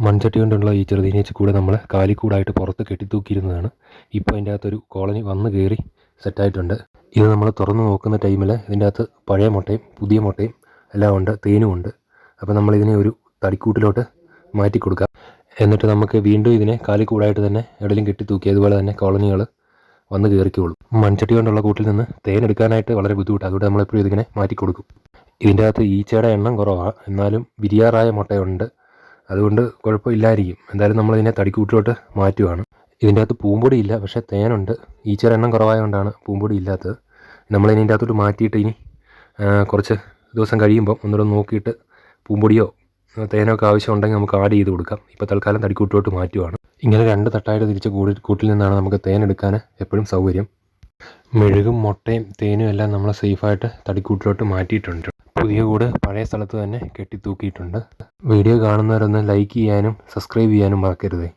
മൺചട്ടി കൊണ്ടുള്ള ഈ ചെറുതീനേച്ച് കൂടെ നമ്മൾ കാലിക്കൂടായിട്ട് പുറത്ത് കെട്ടിത്തൂക്കിയിരുന്നതാണ് ഇപ്പോൾ അതിന്റെ അകത്തൊരു കോളനി വന്ന് കയറി സെറ്റായിട്ടുണ്ട്. ഇത് നമ്മൾ തുറന്ന് നോക്കുന്ന ടൈമിൽ ഇതിന്റെ അകത്ത് പഴയ മുട്ടയും പുതിയ മുട്ടയും എല്ലാം ഉണ്ട് തേനും ഉണ്ട്. അപ്പോൾ നമ്മളിതിനെ ഒരു തടിക്കൂട്ടിലോട്ട് മാറ്റി കൊടുക്കാം. എന്നിട്ട് നമുക്ക് വീണ്ടും ഇതിനെ കാലിക്കൂടായിട്ട് തന്നെ എവിടെയും കെട്ടിത്തൂക്കി അതുപോലെ തന്നെ കോളനികൾ വന്ന് കയറിക്കോളും മൺചട്ടി കൊണ്ടുള്ള കൂട്ടിൽ നിന്ന് തേൻ എടുക്കാനായിട്ട് വളരെ ബുദ്ധിമുട്ടാണ് അതുകൊണ്ട് നമ്മളെപ്പോഴും ഇതിങ്ങനെ മാറ്റി കൊടുക്കും. ഇതിന്റെ അകത്ത് ഈച്ചയുടെ എണ്ണം കുറവാണ് എന്നാലും വിരിയാറായ മുട്ടയുണ്ട്. അതുകൊണ്ട് കുഴപ്പമില്ലായിരിക്കും. എന്തായാലും നമ്മളിതിനെ തടിക്കൂട്ടിലോട്ട് മാറ്റുവാണ്. ഇതിന്റെ അകത്ത് പൂമ്പൊടി ഇല്ല പക്ഷേ തേനുണ്ട്. ഈച്ചയുടെ എണ്ണം കുറവായതുകൊണ്ടാണ് പൂമ്പൊടി ഇല്ലാത്തത്. നമ്മളിതിന്റെ അകത്തോട്ട് മാറ്റിയിട്ട് ഇനി കുറച്ച് ദിവസം കഴിയുമ്പോൾ ഒന്നുകൂടെ നോക്കിയിട്ട് പൂമ്പൊടിയോ തേനോ ഒക്കെ ആവശ്യമുണ്ടെങ്കിൽ നമുക്ക് ആഡ് ചെയ്ത് കൊടുക്കാം. ഇപ്പോൾ തൽക്കാലം തടിക്കൂട്ടിലോട്ട് മാറ്റുവാണ്. ഇങ്ങനെ രണ്ട് തട്ടായിട്ട് തിരിച്ച് കൂടി കൂട്ടിൽ നിന്നാണ് നമുക്ക് തേൻ എടുക്കാൻ എപ്പോഴും സൗകര്യം. മെഴുകും മുട്ടയും തേനും എല്ലാം നമ്മൾ സേഫായിട്ട് തടിക്കൂട്ടിലോട്ട് മാറ്റിയിട്ടുണ്ട്. പുതിയ കൂട് പഴയ സ്ഥലത്ത് തന്നെ കെട്ടിത്തൂക്കിയിട്ടുണ്ട്. വീഡിയോ കാണുന്നവരൊന്ന് ലൈക്ക് ചെയ്യാനും സബ്സ്ക്രൈബ് ചെയ്യാനും മറക്കരുതേ.